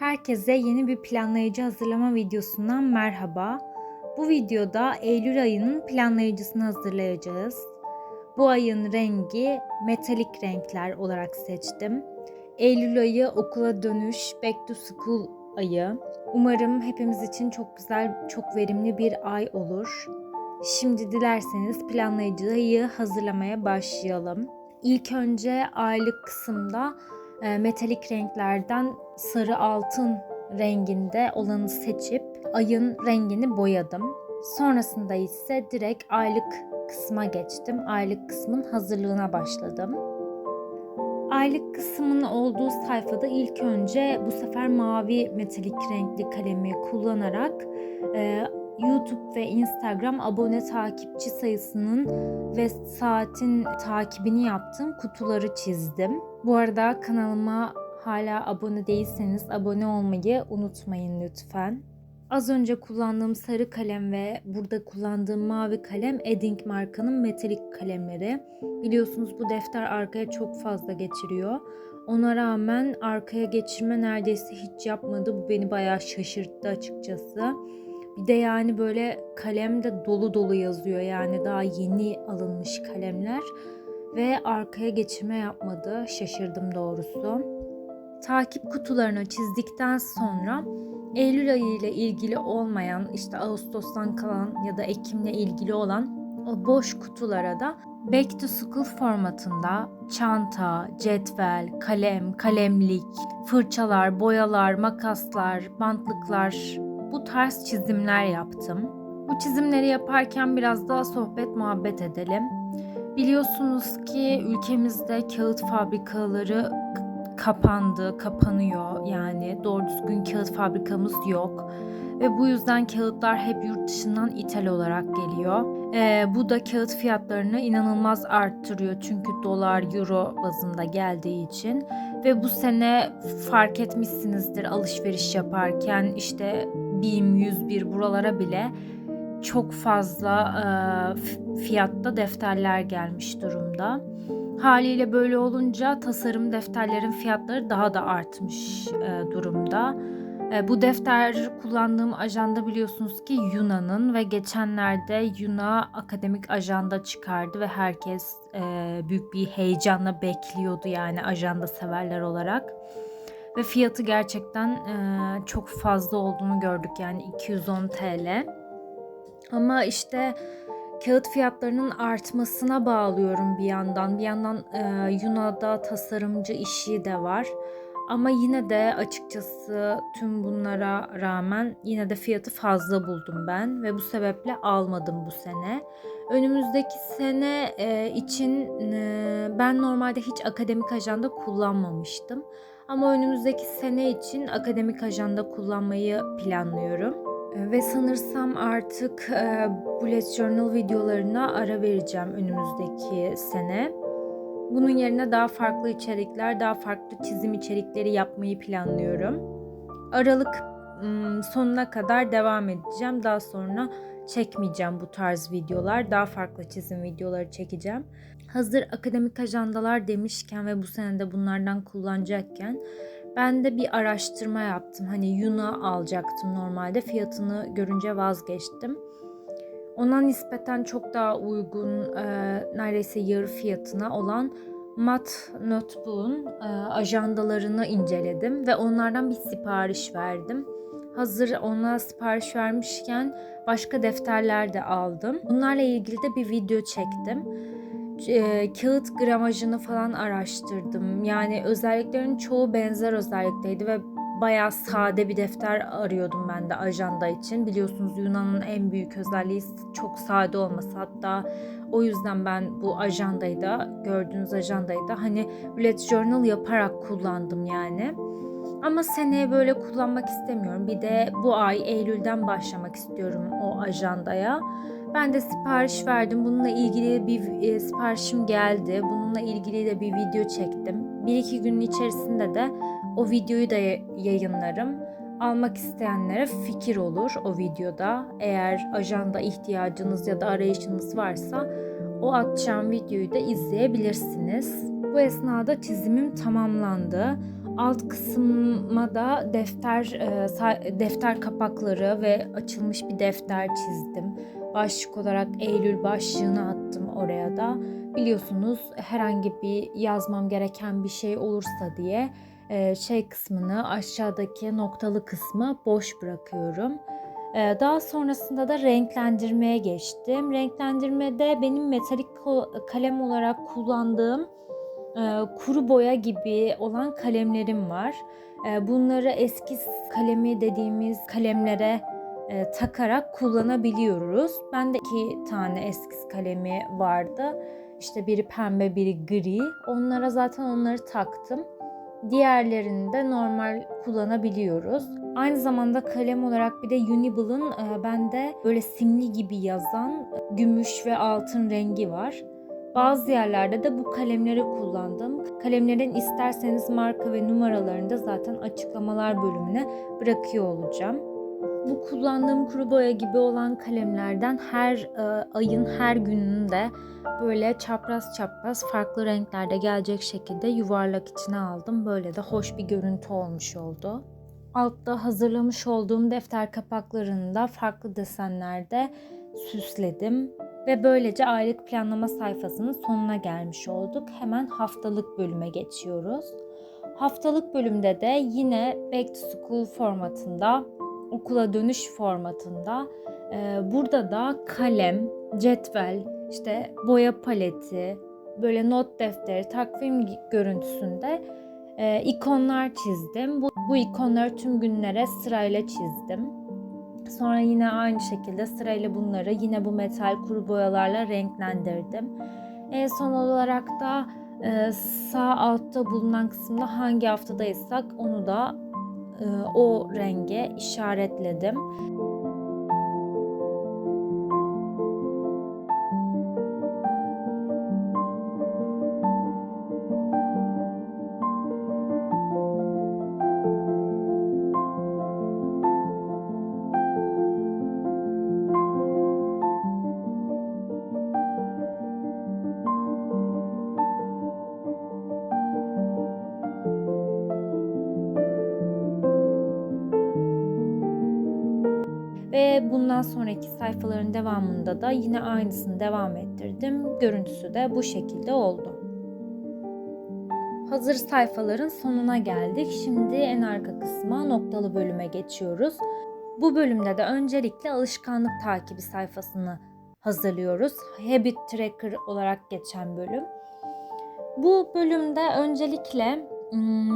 Herkese yeni bir planlayıcı hazırlama videosundan merhaba. Bu videoda Eylül ayının planlayıcısını hazırlayacağız. Bu ayın rengi metalik renkler olarak seçtim. Eylül ayı okula dönüş, back to school ayı. Umarım hepimiz için çok güzel, çok verimli bir ay olur. Şimdi dilerseniz planlayıcıyı hazırlamaya başlayalım. İlk önce aylık kısımda e, metalik renklerden sarı altın renginde olanı seçip ayın rengini boyadım. Sonrasında ise direkt aylık kısma geçtim. Aylık kısmın hazırlığına başladım. Aylık kısmın olduğu sayfada ilk önce bu sefer mavi metalik renkli kalemi kullanarak e, YouTube ve Instagram abone takipçi sayısının ve saatin takibini yaptığım kutuları çizdim. Bu arada kanalıma hala abone değilseniz abone olmayı unutmayın lütfen. Az önce kullandığım sarı kalem ve burada kullandığım mavi kalem Edding markanın metalik kalemleri. Biliyorsunuz bu defter arkaya çok fazla geçiriyor. Ona rağmen arkaya geçirme neredeyse hiç yapmadı. Bu beni bayağı şaşırttı açıkçası. Bir de yani böyle kalem de dolu dolu yazıyor. Yani daha yeni alınmış kalemler. Ve arkaya geçirme yapmadı. Şaşırdım doğrusu. Takip kutularını çizdikten sonra Eylül ayı ile ilgili olmayan işte Ağustos'tan kalan ya da Ekim'le ilgili olan o boş kutulara da Back to School formatında çanta, cetvel, kalem, kalemlik, fırçalar, boyalar, makaslar, bantlıklar bu tarz çizimler yaptım. Bu çizimleri yaparken biraz daha sohbet muhabbet edelim. Biliyorsunuz ki ülkemizde kağıt fabrikaları kapandı, kapanıyor yani doğru düzgün kağıt fabrikamız yok ve bu yüzden kağıtlar hep yurt dışından ithal olarak geliyor. Ee, bu da kağıt fiyatlarını inanılmaz arttırıyor çünkü dolar, euro bazında geldiği için ve bu sene fark etmişsinizdir alışveriş yaparken işte BİM 101 buralara bile çok fazla e, fiyatta defterler gelmiş durumda. Haliyle böyle olunca tasarım defterlerin fiyatları daha da artmış e, durumda. E, bu defter kullandığım ajanda biliyorsunuz ki Yunan'ın ve geçenlerde Yuna akademik ajanda çıkardı ve herkes e, büyük bir heyecanla bekliyordu yani ajanda severler olarak. Ve fiyatı gerçekten e, çok fazla olduğunu gördük yani 210 TL. Ama işte kağıt fiyatlarının artmasına bağlıyorum bir yandan. Bir yandan Yuna'da tasarımcı işi de var. Ama yine de açıkçası tüm bunlara rağmen yine de fiyatı fazla buldum ben ve bu sebeple almadım bu sene. Önümüzdeki sene e, için e, ben normalde hiç akademik ajanda kullanmamıştım. Ama önümüzdeki sene için akademik ajanda kullanmayı planlıyorum. E, ve sanırsam artık bullet journal videolarına ara vereceğim önümüzdeki sene. Bunun yerine daha farklı içerikler, daha farklı çizim içerikleri yapmayı planlıyorum. Aralık sonuna kadar devam edeceğim. Daha sonra çekmeyeceğim bu tarz videolar. Daha farklı çizim videoları çekeceğim. Hazır akademik ajandalar demişken ve bu sene de bunlardan kullanacakken ben de bir araştırma yaptım. Hani Yuna alacaktım normalde. Fiyatını görünce vazgeçtim. Ona nispeten çok daha uygun, e, neredeyse yarı fiyatına olan Mat Notebook'un e, ajandalarını inceledim ve onlardan bir sipariş verdim. Hazır ona sipariş vermişken başka defterler de aldım. Bunlarla ilgili de bir video çektim. E, kağıt gramajını falan araştırdım. Yani özelliklerin çoğu benzer özellikteydi ve bayağı sade bir defter arıyordum ben de ajanda için. Biliyorsunuz Yunan'ın en büyük özelliği çok sade olması. Hatta o yüzden ben bu ajandayı da gördüğünüz ajandayı da hani bullet journal yaparak kullandım yani. Ama seneye böyle kullanmak istemiyorum. Bir de bu ay Eylül'den başlamak istiyorum o ajandaya. Ben de sipariş verdim. Bununla ilgili bir e, siparişim geldi. Bununla ilgili de bir video çektim. Bir iki günün içerisinde de o videoyu da yayınlarım. Almak isteyenlere fikir olur o videoda. Eğer ajanda ihtiyacınız ya da arayışınız varsa o atacağım videoyu da izleyebilirsiniz. Bu esnada çizimim tamamlandı. Alt kısma da defter e, defter kapakları ve açılmış bir defter çizdim. Başlık olarak Eylül başlığını attım oraya da. Biliyorsunuz herhangi bir yazmam gereken bir şey olursa diye e, şey kısmını aşağıdaki noktalı kısmı boş bırakıyorum. E, Daha sonrasında da renklendirmeye geçtim. Renklendirmede benim metalik kalem olarak kullandığım e, kuru boya gibi olan kalemlerim var. Bunları eskiz kalemi dediğimiz kalemlere e, takarak kullanabiliyoruz. Bende iki tane eskiz kalemi vardı. İşte biri pembe, biri gri. Onlara zaten onları taktım. Diğerlerini de normal kullanabiliyoruz. Aynı zamanda kalem olarak bir de Unible'ın e, bende böyle simli gibi yazan gümüş ve altın rengi var. Bazı yerlerde de bu kalemleri kullandım. Kalemlerin isterseniz marka ve numaralarını da zaten açıklamalar bölümüne bırakıyor olacağım. Bu kullandığım kuru boya gibi olan kalemlerden her e, ayın her gününde böyle çapraz çapraz farklı renklerde gelecek şekilde yuvarlak içine aldım. Böyle de hoş bir görüntü olmuş oldu. Altta hazırlamış olduğum defter kapaklarını da farklı desenlerde süsledim. Ve böylece aylık planlama sayfasının sonuna gelmiş olduk. Hemen haftalık bölüme geçiyoruz. Haftalık bölümde de yine back to school formatında, okula dönüş formatında e, burada da kalem, cetvel, işte boya paleti, böyle not defteri, takvim görüntüsünde e, ikonlar çizdim. Bu, bu ikonları tüm günlere sırayla çizdim. Sonra yine aynı şekilde sırayla bunları yine bu metal kuru boyalarla renklendirdim. En son olarak da e, sağ altta bulunan kısımda hangi haftadaysak onu da o renge işaretledim. Ve bundan sonraki sayfaların devamında da yine aynısını devam ettirdim. Görüntüsü de bu şekilde oldu. Hazır sayfaların sonuna geldik. Şimdi en arka kısma noktalı bölüme geçiyoruz. Bu bölümde de öncelikle alışkanlık takibi sayfasını hazırlıyoruz. Habit Tracker olarak geçen bölüm. Bu bölümde öncelikle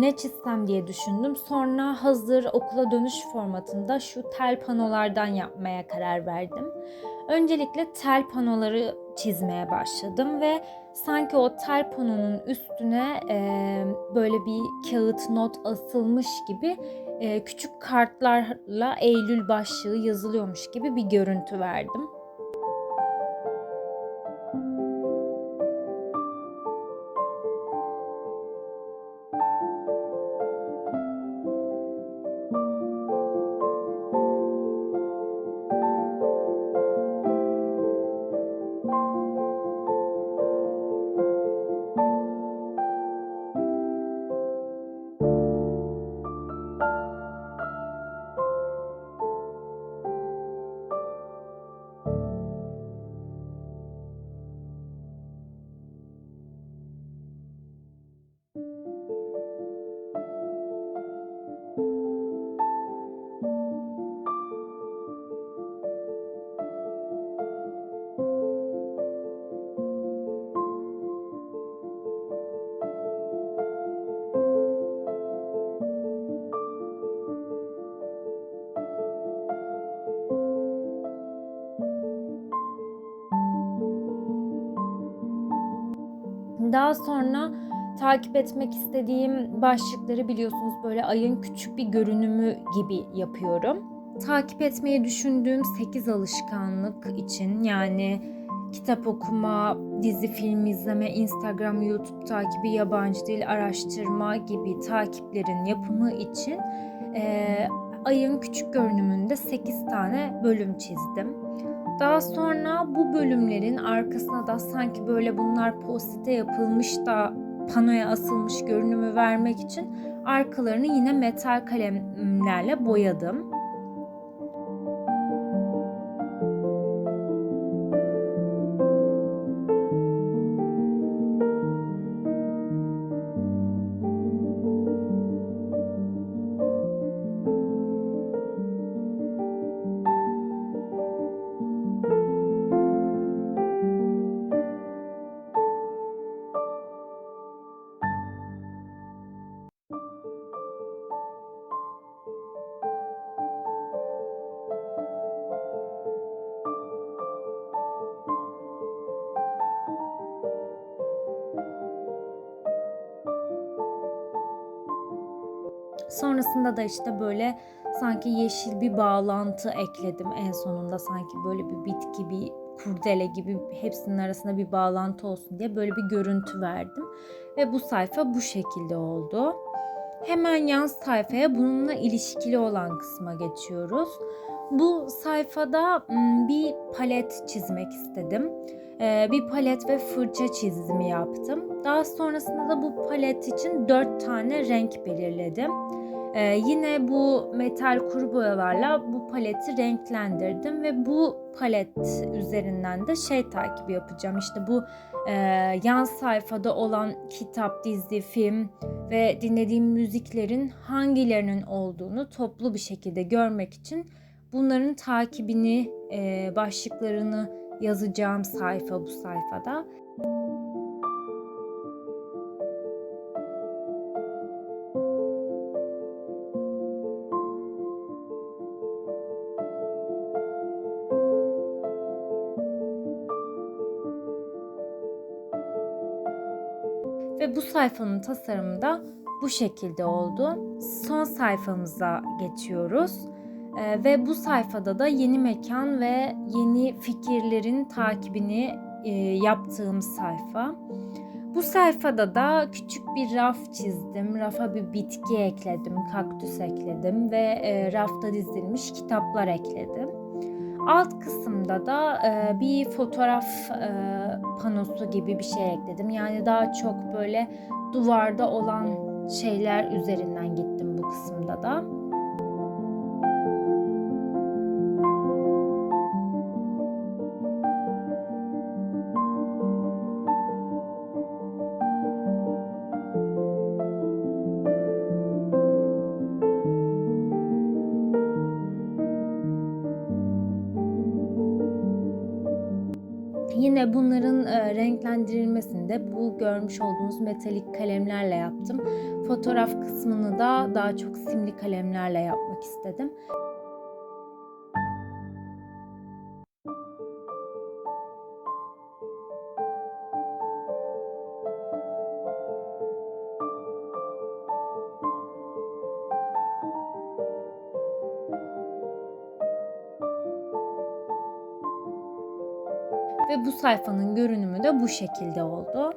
ne çizsem diye düşündüm. Sonra hazır okula dönüş formatında şu tel panolardan yapmaya karar verdim. Öncelikle tel panoları çizmeye başladım ve sanki o tel panonun üstüne e, böyle bir kağıt not asılmış gibi e, küçük kartlarla Eylül başlığı yazılıyormuş gibi bir görüntü verdim. Daha sonra takip etmek istediğim başlıkları biliyorsunuz böyle ayın küçük bir görünümü gibi yapıyorum. Takip etmeyi düşündüğüm 8 alışkanlık için yani kitap okuma, dizi film izleme, Instagram, YouTube takibi, yabancı dil araştırma gibi takiplerin yapımı için e, ayın küçük görünümünde 8 tane bölüm çizdim. Daha sonra bu bölümlerin arkasına da sanki böyle bunlar postite yapılmış da panoya asılmış görünümü vermek için arkalarını yine metal kalemlerle boyadım. Sonrasında da işte böyle sanki yeşil bir bağlantı ekledim en sonunda sanki böyle bir bitki bir kurdele gibi hepsinin arasında bir bağlantı olsun diye böyle bir görüntü verdim. Ve bu sayfa bu şekilde oldu. Hemen yan sayfaya bununla ilişkili olan kısma geçiyoruz. Bu sayfada bir palet çizmek istedim. Bir palet ve fırça çizimi yaptım. Daha sonrasında da bu palet için 4 tane renk belirledim. Ee, yine bu metal kuru boyalarla bu paleti renklendirdim ve bu palet üzerinden de şey takibi yapacağım. İşte bu e, yan sayfada olan kitap, dizi, film ve dinlediğim müziklerin hangilerinin olduğunu toplu bir şekilde görmek için bunların takibini, e, başlıklarını yazacağım sayfa bu sayfada. Bu sayfanın tasarımı da bu şekilde oldu. Son sayfamıza geçiyoruz. Ee, ve bu sayfada da yeni mekan ve yeni fikirlerin takibini e, yaptığım sayfa. Bu sayfada da küçük bir raf çizdim. Rafa bir bitki ekledim, kaktüs ekledim ve e, rafta dizilmiş kitaplar ekledim. Alt kısımda da e, bir fotoğraf e, panosu gibi bir şey ekledim. Yani daha çok böyle duvarda olan şeyler üzerinden gittim bu kısımda da. Bu görmüş olduğunuz metalik kalemlerle yaptım. Fotoğraf kısmını da daha çok simli kalemlerle yapmak istedim. Ve bu sayfanın görünümü de bu şekilde oldu.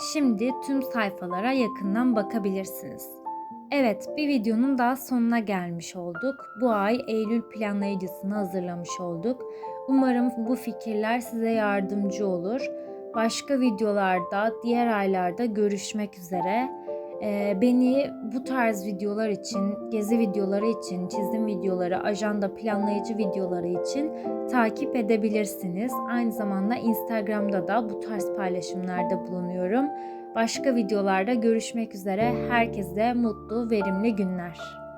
Şimdi tüm sayfalara yakından bakabilirsiniz. Evet, bir videonun daha sonuna gelmiş olduk. Bu ay Eylül planlayıcısını hazırlamış olduk. Umarım bu fikirler size yardımcı olur. Başka videolarda, diğer aylarda görüşmek üzere. Ee, beni bu tarz videolar için, gezi videoları için, çizim videoları, ajanda planlayıcı videoları için takip edebilirsiniz. Aynı zamanda Instagram'da da bu tarz paylaşımlarda bulunuyorum. Başka videolarda görüşmek üzere. Herkese mutlu, verimli günler.